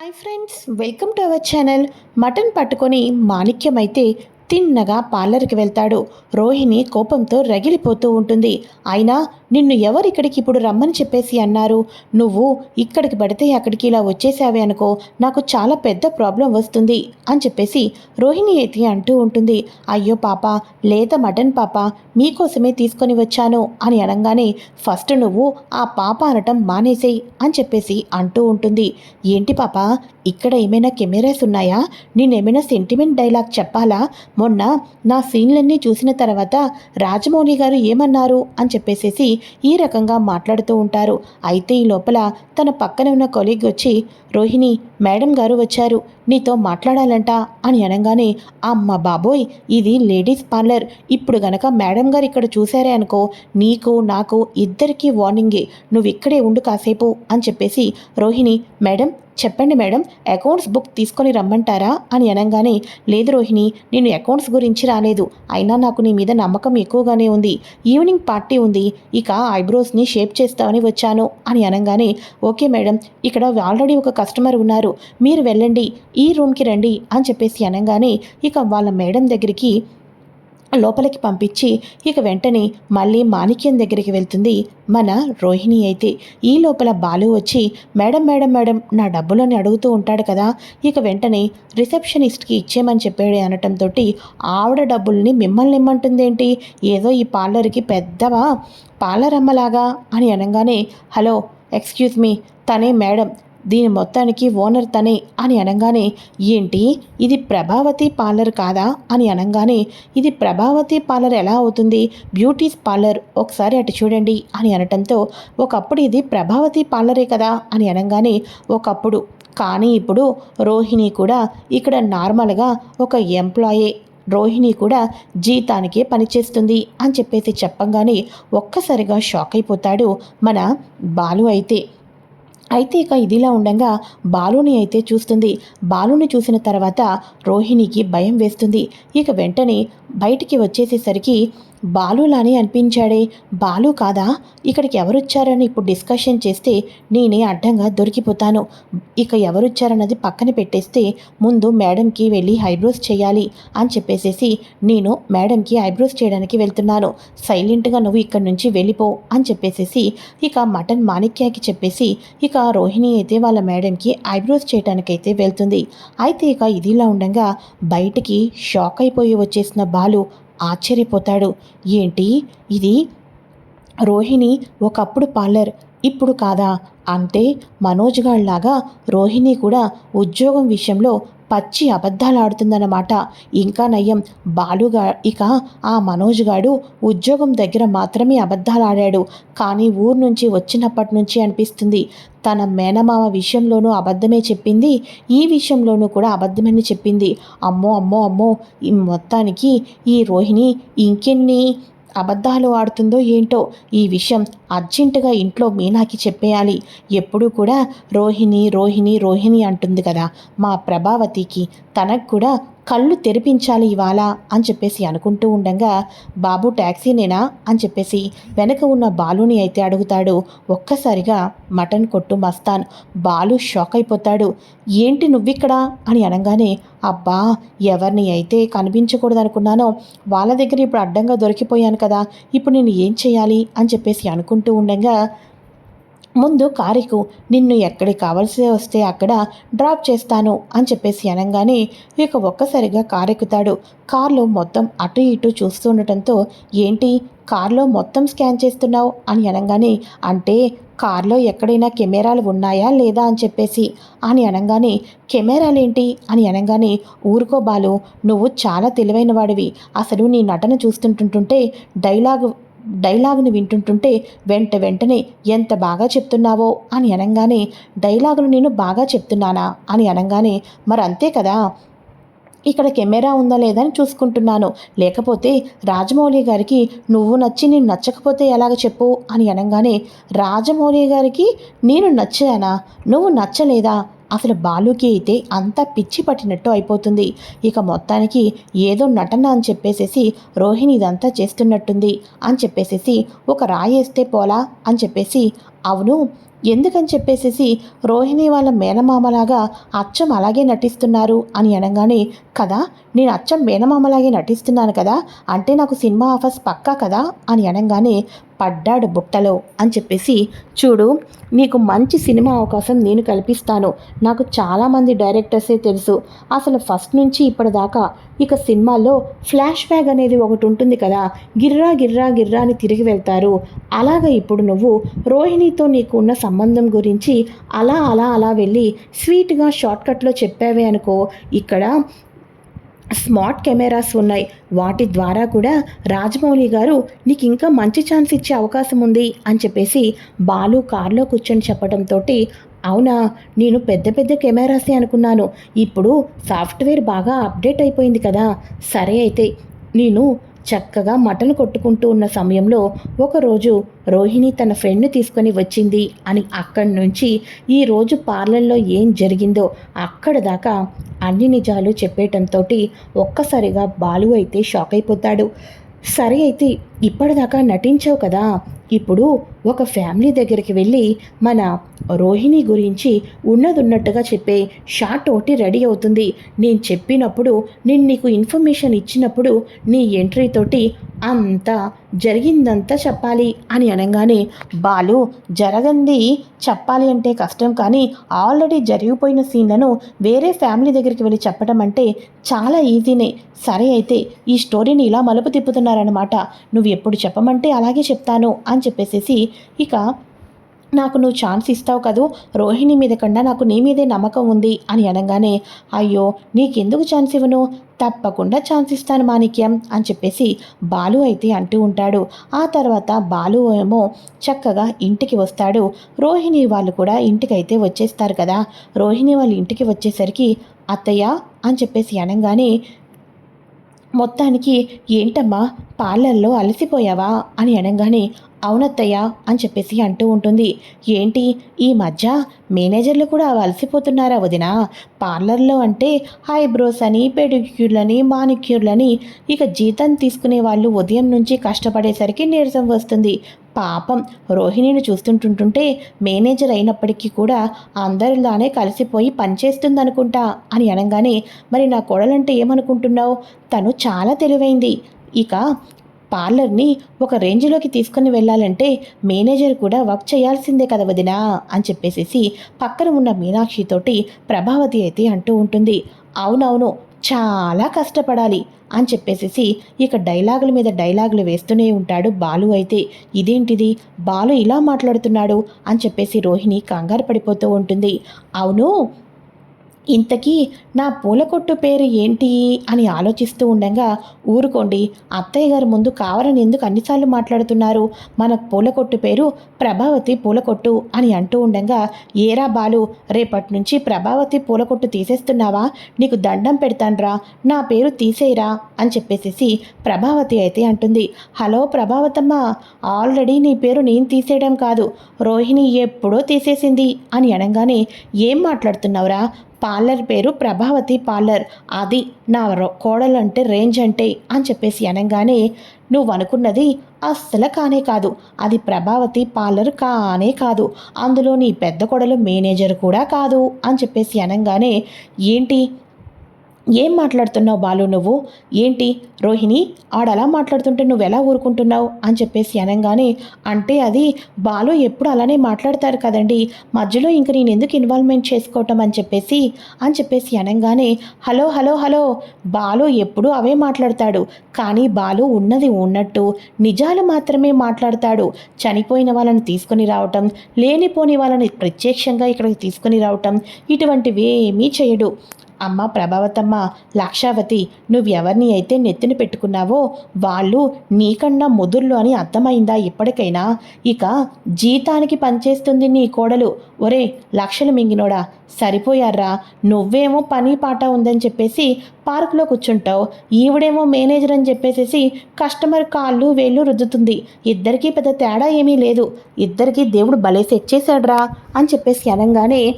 Hi friends welcome to our channel mutton పట్టుకొని మాణిక్యం అయితే తిన్నగా పార్లర్కి వెళ్తాడు. రోహిణి కోపంతో రగిలిపోతూ ఉంటుంది. అయినా నిన్ను ఎవరు ఇక్కడికి ఇప్పుడు రమ్మని చెప్పేసి అన్నారు? నువ్వు ఇక్కడికి పడితే అక్కడికి ఇలా వచ్చేసావే అనుకో నాకు చాలా పెద్ద ప్రాబ్లం వస్తుంది అని చెప్పేసి రోహిణి అయితే అంటూ ఉంటుంది. అయ్యో పాప లేత మటన్ పాప మీకోసమే తీసుకొని వచ్చాను అని అనగానే ఫస్ట్ నువ్వు ఆ పాప అనటం మానేసేయి అని చెప్పేసి అంటూ ఉంటుంది. ఏంటి పాప ఇక్కడ ఏమైనా కెమెరాస్ ఉన్నాయా? నేనేమైనా సెంటిమెంట్ డైలాగ్ చెప్పాలా? మొన్న నా సీన్లన్నీ చూసిన తర్వాత రాజమౌళి గారు ఏమన్నారు అని చెప్పేసేసి ఈ రకంగా మాట్లాడుతూ ఉంటారు. అయితే ఈ లోపల తన పక్కన ఉన్న కొలీగ్ వచ్చి రోహిణి మేడం గారు వచ్చారు. నీతో మాట్లాడాలంట అని అనగానే అమ్మ బాబోయ్ ఇది లేడీస్ పార్లర్. ఇప్పుడు గనక మేడం గారు ఇక్కడ చూశారే అనుకో నీకు నాకు ఇద్దరికీ వార్నింగే. నువ్వు ఇక్కడే ఉండు కాసేపు అని చెప్పేసి రోహిణి మేడం చెప్పండి మేడం అకౌంట్స్ బుక్ తీసుకొని రమ్మంటారా? అని అనగానే లేదు రోహిణి నేను అకౌంట్స్ గురించి రాలేదు. అయినా నాకు నీ మీద నమ్మకం ఎక్కువగానే ఉంది. ఈవినింగ్ పార్టీ ఉంది. ఇక ఐబ్రోస్ని షేప్ చేస్తామని వచ్చాను అని అనగానే ఓకే మేడం ఇక్కడ ఆల్రెడీ ఒక కస్టమర్ ఉన్నారు. మీరు వెళ్ళండి ఈ రూమ్కి రండి అని చెప్పేసి అనగానే ఇక వాళ్ళ మేడం దగ్గరికి లోపలికి పంపించి ఇక వెంటనే మళ్ళీ మాణిక్యం దగ్గరికి వెళ్తుంది మన రోహిణి అయితే. ఈ లోపల బాలు వచ్చి మేడం మేడం మేడం నా డబ్బులని అడుగుతూ ఉంటాడు కదా ఇక వెంటనే రిసెప్షనిస్ట్కి ఇచ్చేయమని చెప్పాడు అనటంతో ఆవిడ డబ్బుల్ని మిమ్మల్ని ఇమ్మంటుందేంటి? ఏదో ఈ పార్లర్కి పెద్దవా? పాలరమ్మలాగా అని అనగానే హలో ఎక్స్క్యూజ్ మీ తనే మేడం దీని మొత్తానికి ఓనర్ తనే అని అనగానే ఏంటి? ఇది ప్రభావతి పార్లర్ కాదా? అని అనగానే ఇది ప్రభావతి పార్లర్ ఎలా అవుతుంది? బ్యూటీస్ పార్లర్ ఒకసారి అటు చూడండి అని అనటంతో ఒకప్పుడు ఇది ప్రభావతి పార్లరే కదా? అని అనగానే ఒకప్పుడు. కానీ ఇప్పుడు రోహిణి కూడా ఇక్కడ నార్మల్గా ఒక ఎంప్లాయే. రోహిణి కూడా జీతానికే పనిచేస్తుంది అని చెప్పేసి చెప్పంగానే ఒక్కసారిగా షాక్ అయిపోతాడు మన బాలు అయితే. అయితే ఇక ఇదిలా ఉండగా బాలుని అయితే చూస్తుంది. బాలుని చూసిన తర్వాత రోహిణికి భయం వేస్తుంది. ఇక వెంటనే బయటికి వచ్చేసేసరికి బాలులానే అనిపించాడే. బాలు కాదా? ఇక్కడికి ఎవరొచ్చారని ఇప్పుడు డిస్కషన్ చేస్తే నేనే అడ్డంగా దొరికిపోతాను. ఇక ఎవరొచ్చారన్నది పక్కన పెట్టేస్తే ముందు మేడంకి వెళ్ళి ఐబ్రోస్ చేయాలి అని చెప్పేసేసి నేను మేడంకి ఐబ్రోస్ చేయడానికి వెళ్తున్నాను. సైలెంట్గా నువ్వు ఇక్కడి నుంచి వెళ్ళిపో అని చెప్పేసేసి ఇక మటన్ మాణిక్యాకి చెప్పేసి ఇక రోహిణి అయితే వాళ్ళ మేడంకి ఐబ్రోస్ చేయడానికైతే వెళ్తుంది. అయితే ఇక ఇదిలా ఉండగా బయటికి షాక్ అయిపోయి వచ్చేసిన బాలు ఆశ్చర్యపోతాడు. ఏంటి? ఇది రోహిణి ఒకప్పుడు పార్లర్ ఇప్పుడు కాదా? అంతే మనోజ్ గాళ్ళాగా రోహిణి కూడా ఉద్యోగం విషయంలో పచ్చి అబద్ధాలు ఆడుతుందన్నమాట ఇంకా నయం బాలుగా ఇక ఆ మనోజ్ గాడు ఉద్యోగం దగ్గర మాత్రమే అబద్ధాలు ఆడాడు కానీ ఊరు నుంచి వచ్చినప్పటి నుంచి అనిపిస్తుంది. తన మేనమామ విషయంలోనూ అబద్ధమే చెప్పింది. ఈ విషయంలోనూ కూడా అబద్ధమని చెప్పింది. అమ్మో అమ్మో అమ్మో ఈ మొత్తానికి ఈ రోహిణి ఇంకెన్ని అబద్ధాలు ఆడుతుందో ఏంటో ఈ విషయం అర్జెంటుగా ఇంట్లో మీనాకి చెప్పేయాలి. ఎప్పుడూ కూడా రోహిణి రోహిణి రోహిణి అంటుంది కదా మా ప్రభావతికి. తనకు కూడా కళ్ళు తెరిపించాలి ఇవాళ అని చెప్పేసి అనుకుంటూ ఉండగా బాబు ట్యాక్సీనేనా అని చెప్పేసి వెనక ఉన్న బాలుని అయితే అడుగుతాడు. ఒక్కసారిగా మటన్ కొట్టు మస్తాన్ బాలు షాక్ అయిపోతాడు. ఏంటి నువ్విక్కడ? అని అనగానే అబ్బా ఎవరిని అయితే కనిపించకూడదు అనుకున్నానో వాళ్ళ దగ్గర ఇప్పుడు అడ్డంగా దొరికిపోయాను కదా ఇప్పుడు నేను ఏం చేయాలి? అని చెప్పేసి అనుకుంటూ ఉండగా ముందు కారుకు నిన్ను ఎక్కడికి కావాల్సి వస్తే అక్కడ డ్రాప్ చేస్తాను అని చెప్పేసి అనగానే ఇక ఒక్కసారిగా కారు ఎక్కుతాడు కార్లో మొత్తం అటు ఇటు చూస్తుండటంతో ఏంటి కార్లో మొత్తం స్కాన్ చేస్తున్నావు? అని అనగానే అంటే కార్లో ఎక్కడైనా కెమెరాలు ఉన్నాయా లేదా? అని చెప్పేసి అని అనగానే కెమెరాలేంటి? అని అనగానే ఊరుకో బాలు నువ్వు చాలా తెలివైన వాడివి అసలు నీ నటన చూస్తుంటుంటుంటే డైలాగ్ డైలాగును వింటుంటుంటే వెంట వెంటనే ఎంత బాగా చెప్తున్నావో అని అనగానే డైలాగును నేను బాగా చెప్తున్నానా అని అనగానే మరి అంతే కదా ఇక్కడ కెమెరా ఉందా లేదా అని చూసుకుంటున్నాను. లేకపోతే రాజమౌళి గారికి నువ్వు నచ్చి నేను నచ్చకపోతే ఎలాగ చెప్పు అని అనగానే రాజమౌళి గారికి నేను నచ్చానా? నువ్వు నచ్చలేదా? అసలు బాలుకి అయితే అంతా పిచ్చి పట్టినట్టు అయిపోతుంది. ఇక మొత్తానికి ఏదో నటన అని చెప్పేసేసి రోహిణి ఇదంతా చేస్తున్నట్టుంది అని చెప్పేసేసి ఒక రాయేస్తే పోలా అని చెప్పేసి అవును ఎందుకని చెప్పేసేసి రోహిణి వాళ్ళ మేనమామలాగా అచ్చం అలాగే నటిస్తున్నారు అని అనగానే కదా నేను అచ్చం మేనమామలాగే నటిస్తున్నాను కదా అంటే నాకు సినిమా ఆఫర్స్ పక్కా కదా? అని అనగానే పడ్డాడు బుట్టలో అని చెప్పేసి చూడు నీకు మంచి సినిమా అవకాశం నేను కల్పిస్తాను. నాకు చాలామంది డైరెక్టర్సే తెలుసు. అసలు ఫస్ట్ నుంచి ఇప్పటిదాకా ఇక సినిమాల్లో ఫ్లాష్ బ్యాగ్ అనేది ఒకటి ఉంటుంది కదా గిర్రా గిర్రా గిర్రా అని తిరిగి వెళ్తారు. అలాగ ఇప్పుడు నువ్వు రోహిణితో నీకు ఉన్న సంబంధం గురించి అలా అలా అలా వెళ్ళి స్వీట్గా షార్ట్కట్లో చెప్పావే అనుకో. ఇక్కడ స్మార్ట్ కెమెరాస్ ఉన్నాయి. వాటి ద్వారా కూడా రాజమౌళి గారు నీకు ఇంకా మంచి ఛాన్స్ ఇచ్చే అవకాశం ఉంది అని చెప్పేసి బాలు కారులో కూర్చొని చెప్పడంతో అవునా నేను పెద్ద పెద్ద కెమెరాసే అనుకున్నాను. ఇప్పుడు సాఫ్ట్వేర్ బాగా అప్డేట్ అయిపోయింది కదా. సరే అయితే నేను చక్కగా మటన్ కొట్టుకుంటూ ఉన్న సమయంలో ఒకరోజు రోహిణి తన ఫ్రెండ్ని తీసుకొని వచ్చింది అని అక్కడి నుంచి ఈరోజు పార్లర్లో ఏం జరిగిందో అక్కడ దాకా అన్ని నిజాలు చెప్పేయటంతో ఒక్కసారిగా బాలు అయితే షాక్ అయిపోతాడు. సరే అయితే ఇప్పటిదాకా నటించావు కదా ఇప్పుడు ఒక ఫ్యామిలీ దగ్గరికి వెళ్ళి మన రోహిణి గురించి ఉన్నదున్నట్టుగా చెప్పే షార్ట్ ఒకటి రెడీ అవుతుంది. నేను చెప్పినప్పుడు నేను నీకు ఇన్ఫర్మేషన్ ఇచ్చినప్పుడు నీ ఎంట్రీ తోటి అంతా జరిగిందంతా చెప్పాలి అని అనగానే బాలు జరగంది చెప్పాలి అంటే కష్టం కానీ ఆల్రెడీ జరిగిపోయిన సీన్లను వేరే ఫ్యామిలీ దగ్గరికి వెళ్ళి చెప్పడం అంటే చాలా ఈజీనే. సరే అయితే ఈ స్టోరీని ఇలా మలుపు తిప్పుతున్నారనమాట నువ్వు ఎప్పుడు చెప్పమంటే అలాగే చెప్తాను అని అని చెప్పేసేసి ఇక నాకు నువ్వు ఛాన్స్ ఇస్తావు కదూ రోహిణి మీద కన్నా నాకు నీ మీదే నమ్మకం ఉంది అని అనగానే అయ్యో నీకెందుకు ఛాన్స్ ఇవ్వను? తప్పకుండా ఛాన్స్ ఇస్తాను మాణిక్యం అని చెప్పేసి బాలు అయితే అంటూ ఉంటాడు. ఆ తర్వాత బాలు ఏమో చక్కగా ఇంటికి వస్తాడు. రోహిణి వాళ్ళు కూడా ఇంటికైతే వచ్చేస్తారు కదా. రోహిణి వాళ్ళ ఇంటికి వచ్చేసరికి అత్తయ్య అని చెప్పేసి అనగానే మొత్తానికి ఏంటమ్మా పార్లర్లో అలసిపోయావా? అని అనగానే అవునత్తయ్య అని చెప్పేసి అంటూ ఉంటుంది. ఏంటి? ఈ మధ్య మేనేజర్లు కూడా అలసిపోతున్నారా వదిన? పార్లర్లో అంటే ఐబ్రోస్ అని పెడిక్యూర్లని మానిక్యూర్లని ఇక జీతం తీసుకునే వాళ్ళు ఉదయం నుంచి కష్టపడేసరికి నీరసం వస్తుంది. పాపం రోహిణిని చూస్తుంటుంటుంటే మేనేజర్ అయినప్పటికీ కూడా అందరిలానే కలిసిపోయి పనిచేస్తుందనుకుంటా అని అనగానే మరి నా కోడలంటే ఏమనుకుంటున్నావు? తను చాలా తెలివైంది. ఇక పార్లర్ని ఒక రేంజ్లోకి తీసుకుని వెళ్ళాలంటే మేనేజర్ కూడా వర్క్ చేయాల్సిందే కదా వదినా అని చెప్పేసేసి పక్కన ఉన్న మీనాక్షితోటి ప్రభావతి అయితే అంటూ ఉంటుంది. అవునవును చాలా కష్టపడాలి అని చెప్పేసేసి ఇక డైలాగుల మీద డైలాగులు వేస్తూనే ఉంటాడు బాలు అయితే. ఇదేంటిది? బాలు ఇలా మాట్లాడుతున్నాడు అని చెప్పేసి రోహిణి కంగారు పడిపోతూ ఉంటుంది. అవును ఇంతకీ నా పూల కొట్టు పేరు ఏంటి అని ఆలోచిస్తూ ఉండగా ఊరుకోండి. అత్తయ్య గారి ముందు కావాలని ఎందుకు అన్నిసార్లు మాట్లాడుతున్నారు? మన పూల కొట్టు పేరు ప్రభావతి పూలకొట్టు అని అంటూ ఉండగా ఏరా బాలు రేపటి నుంచి ప్రభావతి పూలకొట్టు తీసేస్తున్నావా? నీకు దండం పెడతాన్రా. నా పేరు తీసేయరా అని చెప్పేసేసి ప్రభావతి అయితే అంటుంది. హలో ప్రభావతమ్మ ఆల్రెడీ నీ పేరు నేను తీసేయడం కాదు. రోహిణి ఎప్పుడో తీసేసింది అని అనగానే ఏం మాట్లాడుతున్నావురా? పార్లర్ పేరు ప్రభావతి పార్లర్. అది నా కోడలంటే రేంజ్ అంటే అని చెప్పేసి అనగానే నువ్వు అనుకున్నది అస్సలు కానే కాదు. అది ప్రభావతి పార్లర్ కానే కాదు. అందులో నీ పెద్ద కోడలు మేనేజర్ కూడా కాదు అని చెప్పేసి అనగానే ఏంటి ఏం మాట్లాడుతున్నావు బాలు నువ్వు? ఏంటి? రోహిణి ఆడలా మాట్లాడుతుంటే నువ్వు ఎలా ఊరుకుంటున్నావు? అని చెప్పేసి అనగానే అంటే అది బాలు ఎప్పుడు అలానే మాట్లాడతారు కదండి. మధ్యలో ఇంక నేను ఎందుకు ఇన్వాల్వ్మెంట్ చేసుకోవటం అని చెప్పేసి అని చెప్పేసి అనగానే హలో హలో హలో బాలు ఎప్పుడు అవే మాట్లాడతాడు. కానీ బాలు ఉన్నది ఉన్నట్టు నిజాలు మాత్రమే మాట్లాడతాడు. చనిపోయిన వాళ్ళని తీసుకొని రావటం లేనిపోని వాళ్ళని ప్రత్యక్షంగా ఇక్కడికి తీసుకొని రావటం ఇటువంటివి ఏమీ చేయడు. అమ్మ ప్రభావతమ్మ లక్షావతి నువ్వెవరిని అయితే నెత్తిన పెట్టుకున్నావో వాళ్ళు నీకన్నా ముదుర్లు అని అర్థమైందా ఇప్పటికైనా? ఇక జీతానికి పనిచేస్తుంది నీ కోడలు. ఒరే లక్షలు మింగినోడా? సరిపోయారా నువ్వేమో పని పాట ఉందని చెప్పేసి పార్కులో కూర్చుంటావు. ఈవిడేమో మేనేజర్ అని చెప్పేసేసి కస్టమర్ కాళ్ళు వేళ్ళు రుద్దుతుంది. ఇద్దరికీ పెద్ద తేడా ఏమీ లేదు. ఇద్దరికీ దేవుడు బలే సెట్ చేశాడ్రా అని చెప్పేసి అనగానే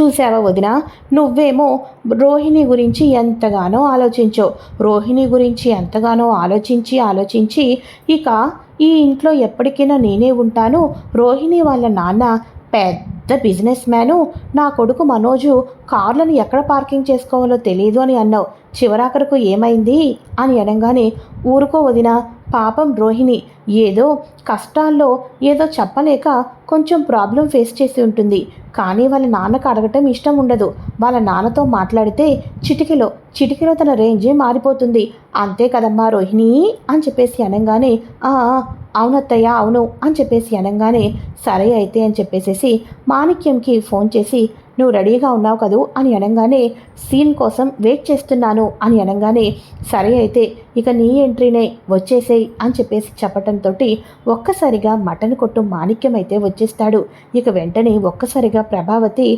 చూసావా వదిన? నువ్వేమో రోహిణి గురించి ఎంతగానో ఆలోచించో. రోహిణి గురించి ఎంతగానో ఆలోచించి ఆలోచించి ఇక ఈ ఇంట్లో ఎప్పటికైనా నేనే ఉంటాను. రోహిణి వాళ్ళ నాన్న పెద్ద బిజినెస్ మ్యాను. నా కొడుకు మనోజు కార్లను ఎక్కడ పార్కింగ్ చేసుకోవాలో తెలియదు అని అన్నావు. చివరాఖరకు ఏమైంది? అని అనగానే ఊరుకో వదిన పాపం రోహిణి. ఏదో కష్టాల్లో ఏదో చెప్పలేక కొంచెం ప్రాబ్లం ఫేస్ చేసి ఉంటుంది. కానీ వాళ్ళ నాన్నకు అడగటం ఇష్టం ఉండదు. వాళ్ళ నాన్నతో మాట్లాడితే చిటికెలో చిటికెలో తన రేంజే మారిపోతుంది. అంతే కదమ్మా రోహిణి అని చెప్పేసి అనగానే "ఆ, అవునత్తయ్య అవును అని చెప్పేసి అనగానే సరే అయితే అని చెప్పేసేసి మాణిక్యంకి ఫోన్ చేసి నువ్వు రెడీగా ఉన్నావు కదూ అని అనగానే సీన్ కోసం వెయిట్ చేస్తున్నాను అని అనగానే సరే అయితే ఇక నీ ఎంట్రీనే వచ్చేసేయ్ అని చెప్పేసి చెప్పటంతో ఒక్కసారిగా మటన్ కొట్టు మాణిక్యం అయితే వచ్చేస్తాడు. ఇక వెంటనే ఒక్కసారిగా ప్రభావతి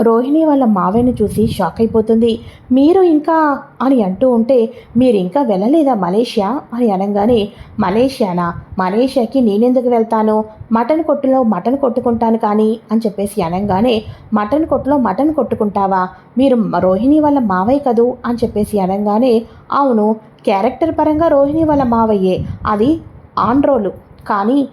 రోహిణి వాళ్ళ మావయ్యను చూసి షాక్ అయిపోతుంది. మీరు ఇంకా అని అంటూ ఉంటే మీరు ఇంకా వెళ్ళలేదా మలేషియా? అని అనగానే మలేషియానా? మలేషియాకి నేనెందుకు వెళ్తాను? మటన్ కొట్టులో మటన్ కొట్టుకుంటాను కానీ అని చెప్పేసి అనగానే మటన్ కొట్టులో మటన్ కొట్టుకుంటావా? మీరు రోహిణి వాళ్ళ మావయ్య కదూ? అని చెప్పేసి అనగానే అవును క్యారెక్టర్ పరంగా రోహిణి వాళ్ళ మావయ్యే. అది ఆన్ రోలు కానీ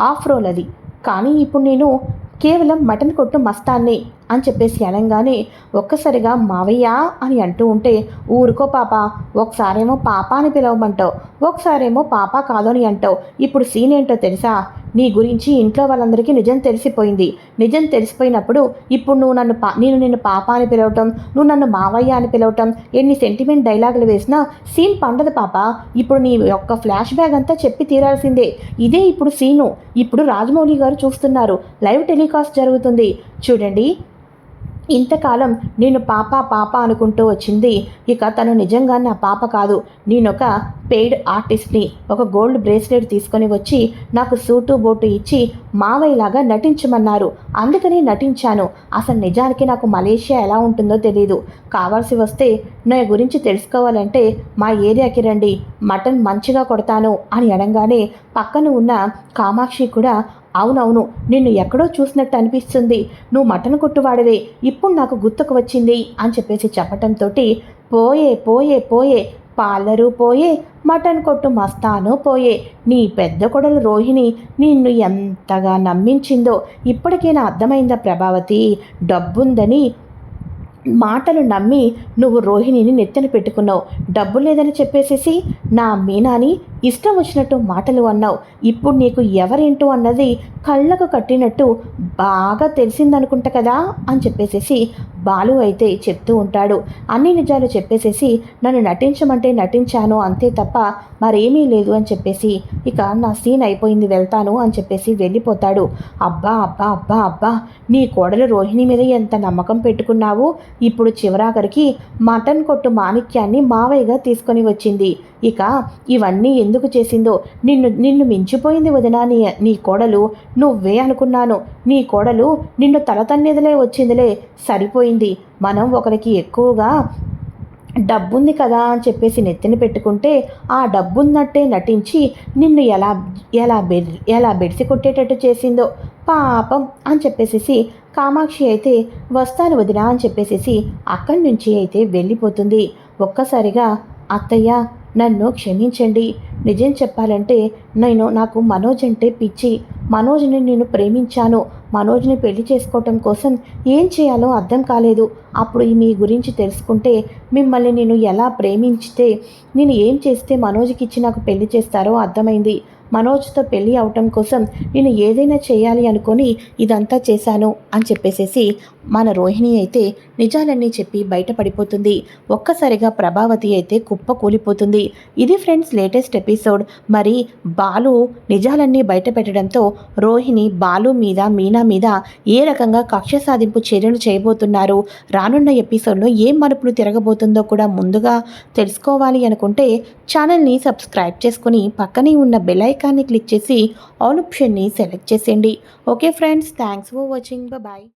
ఆఫ్ రోల్ అది కానీ ఇప్పుడు నేను కేవలం మటన్ కొట్టు మస్తాన్ని. అని చెప్పేసి అనగానే ఒక్కసారిగా మావయ్య అని అంటూ ఉంటే ఊరుకో పాప ఒకసారేమో పాప అని పిలవమంటావు ఒకసారేమో పాప కాదు అని అంటావు. ఇప్పుడు సీన్ ఏంటో తెలుసా? నీ గురించి ఇంట్లో వాళ్ళందరికీ నిజం తెలిసిపోయింది. నిజం తెలిసిపోయినప్పుడు ఇప్పుడు నువ్వు నన్ను పా నేను నిన్ను పాప అని పిలవటం నువ్వు నన్ను మావయ్య అని పిలవటం ఎన్ని సెంటిమెంట్ డైలాగులు వేసినా సీన్ పండదు పాప. ఇప్పుడు నీ యొక్క ఫ్లాష్ బ్యాగ్ అంతా చెప్పి తీరాల్సిందే. ఇదే ఇప్పుడు సీను ఇప్పుడు రాజమౌళి గారు చూస్తున్నారు. లైవ్ టెలికాస్ట్ జరుగుతుంది. చూడండి ఇంతకాలం నేను పాప పాప అనుకుంటూ వచ్చింది. ఇక తను నిజంగా నా పాప కాదు. నేనొక పెయిడ్ ఆర్టిస్ట్ని. ఒక గోల్డ్ బ్రేస్లెట్ తీసుకొని వచ్చి నాకు సూటు బోటు ఇచ్చి మావయ్యలాగా నటించమన్నారు. అందుకనే నటించాను. అసలు నిజానికి నాకు మలేషియా ఎలా ఉంటుందో తెలియదు కావాల్సి వస్తే నా గురించి తెలుసుకోవాలంటే మా ఏరియాకి రండి. మటన్ మంచిగా కొడతాను అని అనగానే పక్కన ఉన్న కామాక్షి కూడా అవునవును నిన్ను ఎక్కడో చూసినట్టు అనిపిస్తుంది. నువ్వు మటన్ కొట్టువాడవే ఇప్పుడు నాకు గుర్తుకు వచ్చింది అని చెప్పేసి చెప్పటంతో పోయే పోయే పోయే పార్లరు పోయే మటన్ కొట్టు మస్తాను పోయే నీ పెద్ద కొడలు రోహిణి నిన్ను ఎంతగా నమ్మించిందో ఇప్పటికైనా అర్థమైందా ప్రభావతి? డబ్బుందని మాటలు నమ్మి నువ్వు రోహిణిని నెత్తిన పెట్టుకున్నావు. డబ్బు లేదని చెప్పేసేసి నా మీనాని ఇష్టం వచ్చినట్టు మాటలు అన్నావు. ఇప్పుడు నీకు ఎవరేంటో అన్నది కళ్ళకు కట్టినట్టు బాగా తెలిసిందనుకుంటా కదా? అని చెప్పేసేసి బాలు అయితే చెప్తూ ఉంటాడు. అన్ని నిజాలు చెప్పేసేసి నన్ను నటించమంటే నటించాను అంతే తప్ప మరేమీ లేదు అని చెప్పేసి ఇక నా సీన్ అయిపోయింది వెళ్తాను అని చెప్పేసి వెళ్ళిపోతాడు. అబ్బా అబ్బా అబ్బా అబ్బా నీ కోడలు రోహిణి మీద ఎంత నమ్మకం పెట్టుకున్నావు? ఇప్పుడు చివరాఖరికి మటన్ కొట్టు మాణిక్యాన్ని మావయ్యగా తీసుకొని వచ్చింది. ఇక ఇవన్నీ ఎందుకు చేసిందో నిన్ను నిన్ను మించిపోయింది వదినా నీ నీ కోడలు. నువ్వే అనుకున్నాను. నీ కోడలు నిన్ను తలతన్నేదిలే వచ్చిందిలే. సరిపోయింది. మనం ఒకరికి ఎక్కువగా డబ్బుంది కదా అని చెప్పేసి నెత్తిన పెట్టుకుంటే ఆ డబ్బున్నట్టే నటించి నిన్ను ఎలా ఎలా బెడ్ ఎలా బెడిసి కొట్టేటట్టు చేసిందో. పాపం అని చెప్పేసేసి కామాక్షి అయితే వస్తాను వదినా అని చెప్పేసేసి అక్కడి నుంచి అయితే వెళ్ళిపోతుంది. ఒక్కసారిగా అత్తయ్య నన్ను క్షమించండి. నిజం చెప్పాలంటే నేను నాకు మనోజ్ అంటే పిచ్చి. మనోజ్ని నేను ప్రేమించాను. మనోజ్ని పెళ్ళి చేసుకోవటం కోసం ఏం చేయాలో అర్థం కాలేదు. అప్పుడు మీ గురించి తెలుసుకుంటే మిమ్మల్ని నేను ఎలా ప్రేమించితే నేను ఏం చేస్తే మనోజ్కి ఇచ్చి నాకు పెళ్ళి చేస్తారో అర్థమైంది. మనోజ్తో పెళ్ళి అవటం కోసం నేను ఏదైనా చేయాలి అనుకొని ఇదంతా చేశాను అని చెప్పేసేసి మన రోహిణి అయితే నిజాలన్నీ చెప్పి బయటపడిపోతుంది. ఒక్కసారిగా ప్రభావతి అయితే కుప్ప కూలిపోతుంది. ఇది ఫ్రెండ్స్ లేటెస్ట్ ఎపిసోడ్. మరి బాలు నిజాలన్నీ బయట పెట్టడంతో రోహిణి బాలు మీద మీనా మీద ఏ రకంగా కక్ష సాధింపు చర్యలు చేయబోతున్నారు? రానున్న ఎపిసోడ్లో ఏం మలుపులు తిరగబోతుందో కూడా ముందుగా తెలుసుకోవాలి అనుకుంటే ఛానల్ని సబ్స్క్రైబ్ చేసుకుని పక్కనే ఉన్న బెల్ ఐకాన్ని క్లిక్ చేసి ఆల్ ఆప్షన్ని సెలెక్ట్ చేసేయండి. Okay friends thanks for watching. Bye.